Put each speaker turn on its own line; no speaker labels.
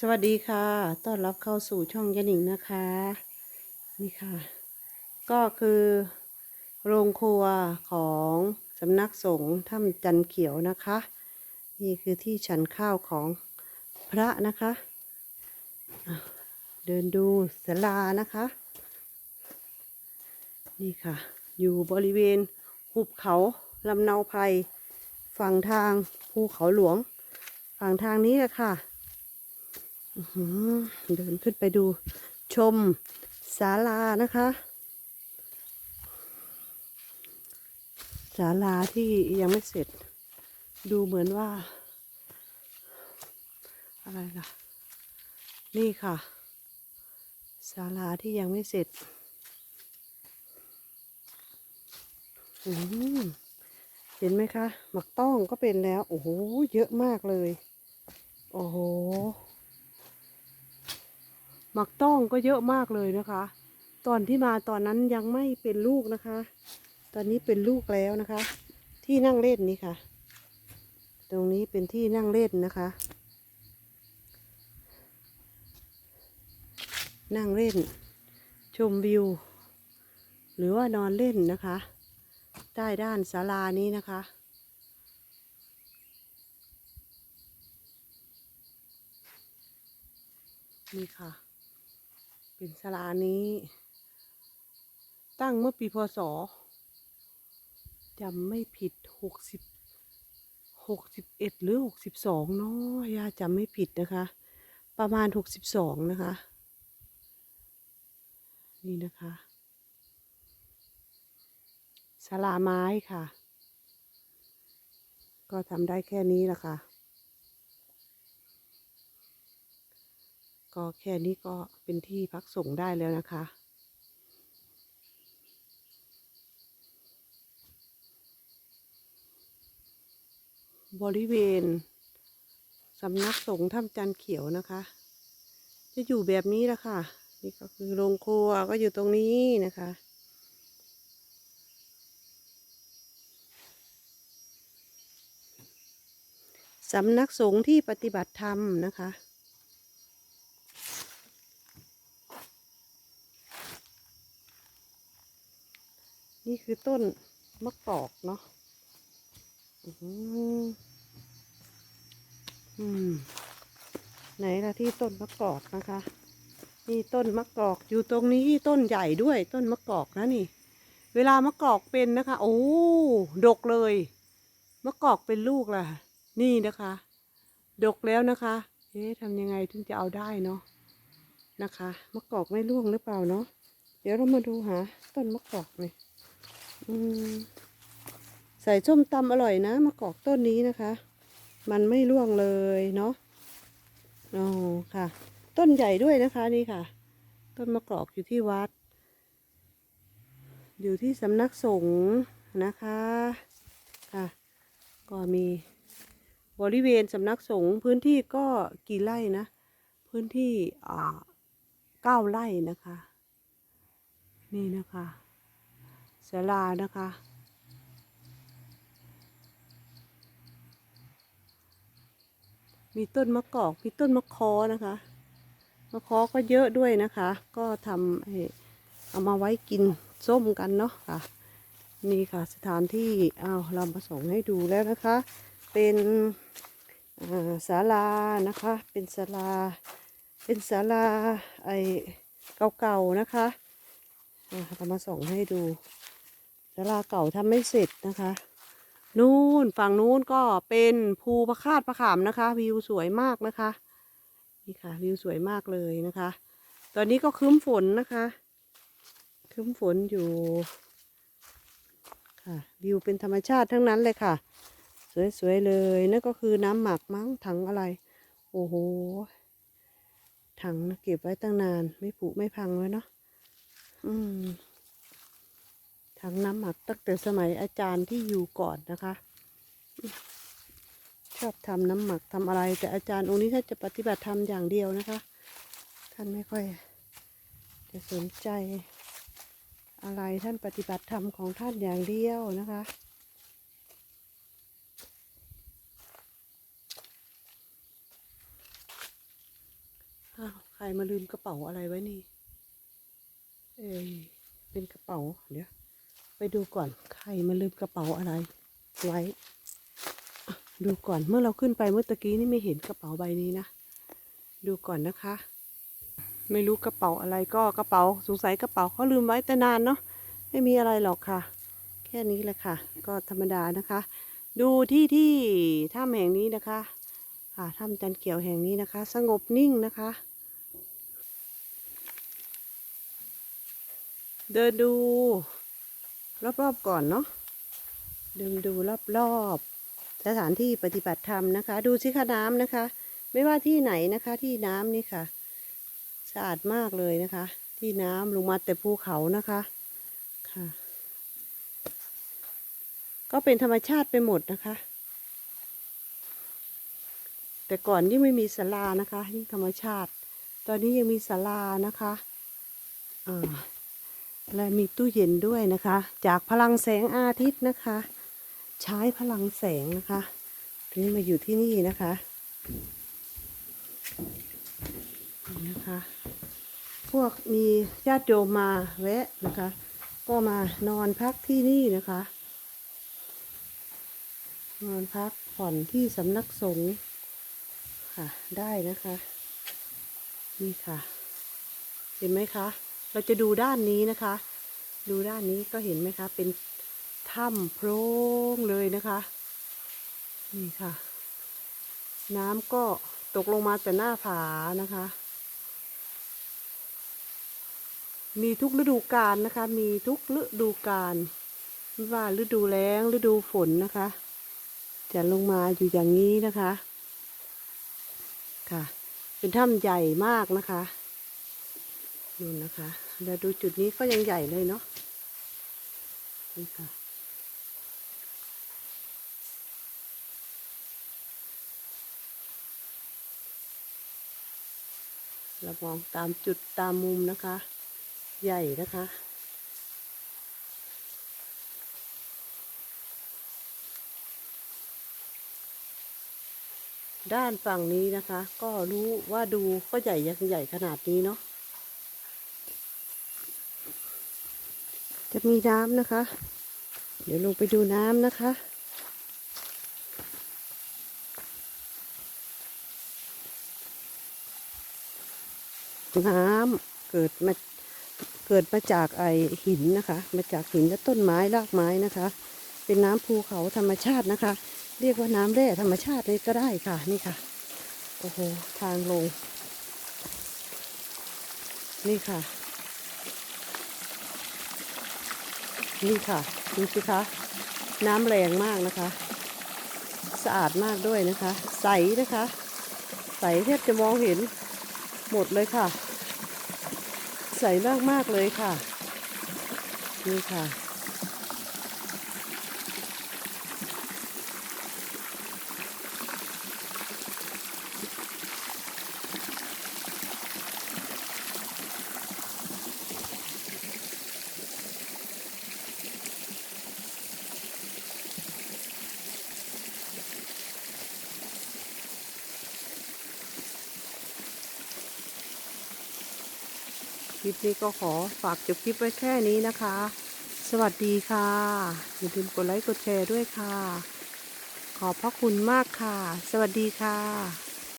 สวัสดีค่ะ ต้อนรับเข้าสู่ช่องยะหนิงนะคะ นี่ค่ะ ก็คือโรงครัวของสำนักสงฆ์ถ้ำจันเขียวนะคะ นี่คือที่ฉันข้าวของพระนะคะ เดินดูศาลานะคะ นี่ค่ะ อยู่บริเวณหุบเขาลำเนาภัย ฝั่งทางภูเขาหลวง ฝั่งทางนี้แหละค่ะ เดินขึ้นไปดูชมศาลานะคะศาลาที่ยังไม่เสร็จ ดูเหมือนว่า อะไรล่ะ นี่ค่ะศาลาที่ยังไม่เสร็จเห็นไหมคะ หมักต้องก็เป็นแล้ว โอ้โห เยอะมากเลย โอ้โห หมักต้องก็เยอะมากเลยนะคะ ตอนที่มาตอนนั้นยังไม่เป็นลูกนะคะ ตอนนี้เป็นลูกแล้วนะคะ ที่นั่งเล่นนี่ค่ะ ตรงนี้เป็นที่นั่งเล่นนะคะ นั่งเล่น ชมวิว หรือว่านอนเล่นนะคะ ใต้ด้านศาลานี้นะคะนี่ค่ะ เป็นศาลานี้ ตั้งเมื่อปีพศจำไม่ผิดหกสิบหกสิบเอ็ดหรือหกสิบสองเนาะย่าจำไม่ผิดนะคะ ประมาณหกสิบสองนะคะ นี่นะคะศาลาไม้ค่ะ ก็ทำได้แค่นี้แหละค่ะ ก็แค่นี้ก็เป็นที่พักสงฆ์ได้แล้วนะคะ บริเวณสำนักสงฆ์ถ้ำจันเขียวนะคะ จะอยู่แบบนี้ละค่ะ นี่ก็คือโรงครัวก็อยู่ตรงนี้นะคะสำนักสงฆ์ที่ปฏิบัติธรรมนะคะ นี่คือต้นมะกอกเนาะอื้อหืออืมไหนล่ะที่ต้นมะกอกนะคะนี่ต้นมะกอกอยู่ตรงนี้ต้นใหญ่ด้วยต้นมะกอกนะนี่ เวลามะกอกเป็นนะคะ โอ้ดกเลยมะกอกเป็นลูกล่ะ นี่นะคะ ดกแล้วนะคะเอ๊ะทำยังไงถึงจะเอาได้เนาะนะคะมะกอกไม่ร่วงหรือเปล่าเนาะเดี๋ยวเรามาดูหาต้นมะกอกเลย ใส่ส้มตำอร่อยนะมะกอกต้นนี้นะคะ มันไม่ร่วงเลยเนาะอ๋อค่ะ ต้นใหญ่ด้วยนะคะนี่ค่ะ ต้นมะกอกอยู่ที่วัด อยู่ที่สำนักสงฆ์นะคะค่ะก็มีบริเวณสำนักสงฆ์พื้นที่ก็กี่ไร่นะ พื้นที่อ่าเก้าไร่นะคะ นี่นะคะาลานะคะ มีต้นมะกอก มีต้นมะคอนะคะ มะคอก็เยอะด้วยนะคะ ก็ทำเอามาไว้กินส้มกันเนาะค่ะ นี่ค่ะสถานที่เอาเรามาส่งให้ดูแล้วนะคะ เป็นศาลานะคะ เป็นศาลา เป็นศาลาไอเก่าๆนะคะเรามาส่งให้ดู ศาลาเก่าทำไม่เสร็จนะคะ นู่นฝั่งนู้นก็เป็นภูพระคาดพระขามนะคะ วิวสวยมากนะคะ นี่ค่ะ วิวสวยมากเลยนะคะ ตอนนี้ก็ครึ้มฝนนะคะครึ้มฝนอยู่ค่ะวิวเป็นธรรมชาติทั้งนั้นเลยค่ะ สวยๆเลยนั่นก็คือน้ำหมักมั้งถังอะไร โอ้โหถังเก็บไว้ตั้งนาน ไม่ผุไม่พังเลยเนาะอืม ถังน้ำหมักตั้งแต่สมัยอาจารย์ที่อยู่ก่อนนะคะ ชอบทำน้ำหมักทำอะไร แต่อาจารย์องค์นี้ท่านจะปฏิบัติธรรมอย่างเดียวนะคะ ท่านไม่ค่อยจะสนใจอะไรท่านปฏิบัติธรรมของท่านอย่างเดียวนะคะใครมาลืมกระเป๋าอะไรไว้นี่ เอ้ยเป็นกระเป๋า เดี๋ยว ไปดูก่อนใครมาลืมกระเป๋าอะไร ไว้ ดูก่อนเมื่อเราขึ้นไปเมื่อตะกี้นี่ไม่เห็นกระเป๋าใบนี้นะ ดูก่อนนะคะ ไม่รู้กระเป๋าอะไรก็กระเป๋าสงสัยกระเป๋าเขาลืมไว้แต่นานเนาะไม่มีอะไรหรอกค่ะ แค่นี้แหละค่ะ ก็ธรรมดานะคะ ดูที่ที่ถ้ำแห่งนี้นะคะค่ะถ้ำจันเกี่ยวแห่งนี้นะคะ สงบนิ่งนะคะ เดินดู รอบๆก่อนเนาะเดินดูรอบๆสถานที่ปฏิบัติธรรมนะคะ ดูสิคะน้ำนะคะ ไม่ว่าที่ไหนนะคะ ที่น้ำนี่ค่ะสะอาดมากเลยนะคะ ที่น้ำลงมาแต่ภูเขานะคะค่ะ ก็เป็นธรรมชาติไปหมดนะคะ แต่ก่อนยิ่งไม่มีศาลานะคะยิ่งธรรมชาติ ตอนนี้ยังมีศาลานะคะอ่า และมีตู้เย็นด้วยนะคะ จากพลังแสงอาทิตย์นะคะ ใช้พลังแสงนะคะถึงมาอยู่ที่นี่นะคะนี่นะคะ พวกมีญาติโยมมาแวะนะคะ ก็มานอนพักที่นี่นะคะ นอนพักผ่อนที่สำนักสงฆ์ค่ะได้นะคะ นี่ค่ะ เห็นไหมคะ เราจะดูด้านนี้นะคะ ดูด้านนี้ก็เห็นไหมคะ เป็นถ้ำโพรงเลยนะคะ นี่ค่ะ น้ำก็ตกลงมาแต่หน้าผานะคะ มีทุกฤดูกาลนะคะ มีทุกฤดูกาลไม่ว่าฤดูแล้งฤดูฝนนะคะ จะลงมาอยู่อย่างนี้นะคะ ค่ะ เป็นถ้ำใหญ่มากนะคะนู่นนะคะ แล้วดูจุดนี้ก็ยังใหญ่เลยเนาะนี่ค่ะเรามองตามจุดตามมุมนะคะ ใหญ่นะคะ ด้านฝั่งนี้นะคะ ก็รู้ว่าดูก็ใหญ่ยังใหญ่ขนาดนี้เนาะ จะมีน้ำนะคะ เดี๋ยวลงไปดูน้ำนะคะ น้ำเกิดมาเกิดมาจากไอหินนะคะ มาจากหินและต้นไม้รากไม้นะคะ เป็นน้ำภูเขาธรรมชาตินะคะ เรียกว่าน้ำแร่ธรรมชาติเลยก็ได้ค่ะนี่ค่ะโอ้โหทางลง นี่ค่ะ นี่ค่ะดูสิคะน้ำแรงมากนะคะ สะอาดมากด้วยนะคะ ใสนะคะ ใสแทบจะมองเห็นหมดเลยค่ะ ใสมากมากๆเลยค่ะ นี่ค่ะ ลิปนี้ก็ขอฝากจบคลิปไว้แค่นี้นะคะ สวัสดีค่ะอย่าลืมกดไลค์กดแชร์ด้วยค่ะ ขอบพระคุณมากค่ะ สวัสดีค่ะ